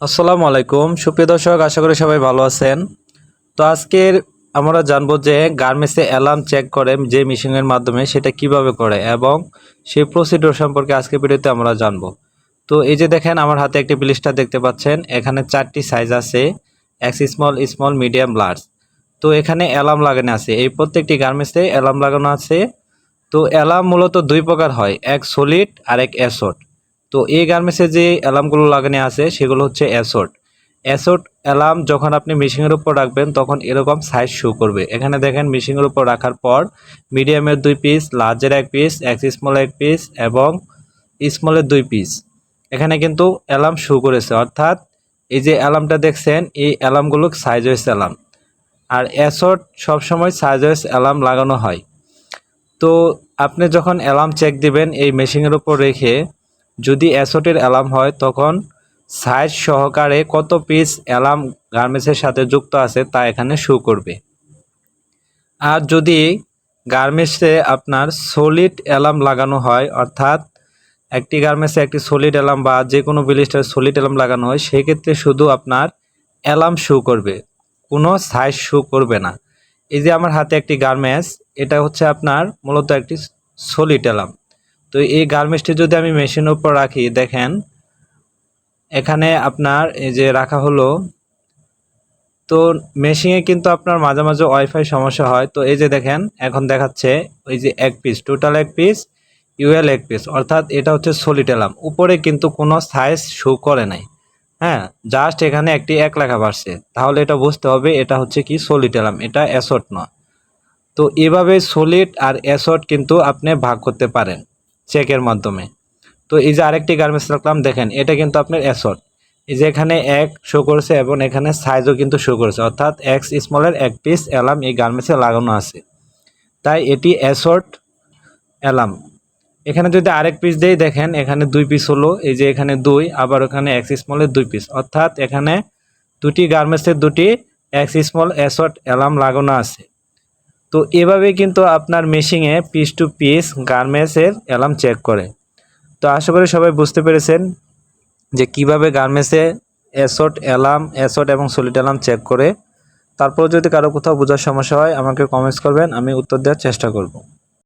আসসালামু আলাইকুম। সুপ্রিয় দর্শক, আশা করি সবাই ভালো আছেন। তো আজকের আমরা জানব যে গার্মেন্টসে অ্যালার্ম চেক করে যে মেশিনের মাধ্যমে সেটা কীভাবে করে এবং সেই প্রসিডিওর সম্পর্কে আজকে ভিডিওতে আমরা জানব। তো এই যে দেখেন, আমার হাতে একটি ব্লিস্টার দেখতে পাচ্ছেন। এখানে চারটি সাইজ আছে X small small medium large তো এখানে অ্যালার্ম লাগানো আছে। এই প্রত্যেকটি গার্মেন্টসে অ্যালার্ম লাগানো আছে। তো অ্যালার্ম মূলত দুই প্রকার হয়, এক সলিড আর এক অ্যাসোড তো এই গার্মেন্টসে যে অ্যালার্মগুলো লাগানো আছে, সেগুলো হচ্ছে অ্যাসোড। অ্যাসোড অ্যালার্ম যখন আপনি মেশিনের উপর রাখবেন, তখন এরকম সাইজ শো করবে। এখানে দেখেন মেশিনের উপর রাখার পর মিডিয়ামের দুই পিস লার্জের এক পিস এক্স স্মল এক পিস এবং স্মলের দুই পিস এখানে কিন্তু অ্যালার্ম শো করেছে। অর্থাৎ এই যে অ্যালার্মটা দেখছেন, এই অ্যালার্মগুলো সাইজ ওয়েস অ্যালার্ম। আর অ্যাসোড সবসময় সাইজ ওয়েস অ্যালার্ম লাগানো হয়। তো আপনি যখন অ্যালার্ম চেক দিবেন এই মেশিনের উপর রেখে যদি অ্যাসোটের অ্যালার্ম হয়, তখন সাইজ সহকারে কত পিস অ্যালার্ম গার্মেন্টসের সাথে যুক্ত আছে তা এখানে শো করবে। আর যদি গার্মেন্টসে আপনার সলিড অ্যালার্ম লাগানো হয়, অর্থাৎ একটি গার্মেন্টসে একটি সলিড অ্যালার্ম বা যে কোনো বিলিস্টার সলিড অ্যালার্ম লাগানো হয়, সেক্ষেত্রে শুধু আপনার অ্যালার্ম শো করবে, কোনো সাইজ শো করবে না। এই যে আমার হাতে একটি গার্মেন্টস, এটা হচ্ছে আপনার মূলত একটি সলিড অ্যালার্ম। তো এই গার্মেন্টসটি যদি আমি মেশিনের উপর রাখি, দেখেন, এখানে আপনার এই যে রাখা হলো, তো মেশিনে কিন্তু আপনার মাঝে মাঝে ওয়াইফাই সমস্যা হয়। তো এই যে দেখেন, এখন দেখাচ্ছে ওই যে এক পিস টোটাল এক পিস ইউএল এক পিস অর্থাৎ এটা হচ্ছে সলিড অ্যালার্ম উপরে কিন্তু কোনো সাইজ শো করে নাই। হ্যাঁ জাস্ট এখানে একটি এক লেখা বাড়ছে। তাহলে এটা বুঝতে হবে, এটা হচ্ছে কি সলিড অ্যালার্ম এটা অ্যাসট নয়। তো এভাবে সলিড আর অ্যাসট কিন্তু আপনি ভাগ করতে পারেন। চেকের মাধ্যমে। তো এই যে আরেকটি গার্মেন্টস রাখলাম, দেখেন, এটা কিন্তু আপনার অ্যাসট এই যে এখানে এক শো করেছে এবং এখানে সাইজও কিন্তু শো করেছে। অর্থাৎ এক্স স্মলের এক পিস অ্যালার্ম এই গার্মেন্টসে লাগানো আছে। তাই এটি অ্যাসট অ্যালার্ম এখানে যদি আরেক পিস দেই, দেখেন, এখানে দুই পিস হলো, এই যে এখানে দুই, আবার ওখানে এক্স স্মলের দুই পিস অর্থাৎ এখানে দুটি গার্মেন্টসের দুটি এক্স স্মল অ্যাসট অ্যালার্ম লাগানো আছে। তো এভাবে কিন্তু আপনার মেশিংয়ে পিস টু পিস গার্মেন্টসের অ্যালার্ম চেক করে। তো আশা করি সবাই বুঝতে পেরেছেন যে কীভাবে গার্মেন্টসে অ্যাসট অ্যালার্ম অ্যাসট এবং সলিড অ্যালার্ম চেক করে। তারপর যদি কারও কোথাও বোঝার সমস্যা হয়, আমাকে কমেন্টস করবেন, আমি উত্তর দেওয়ার চেষ্টা করব।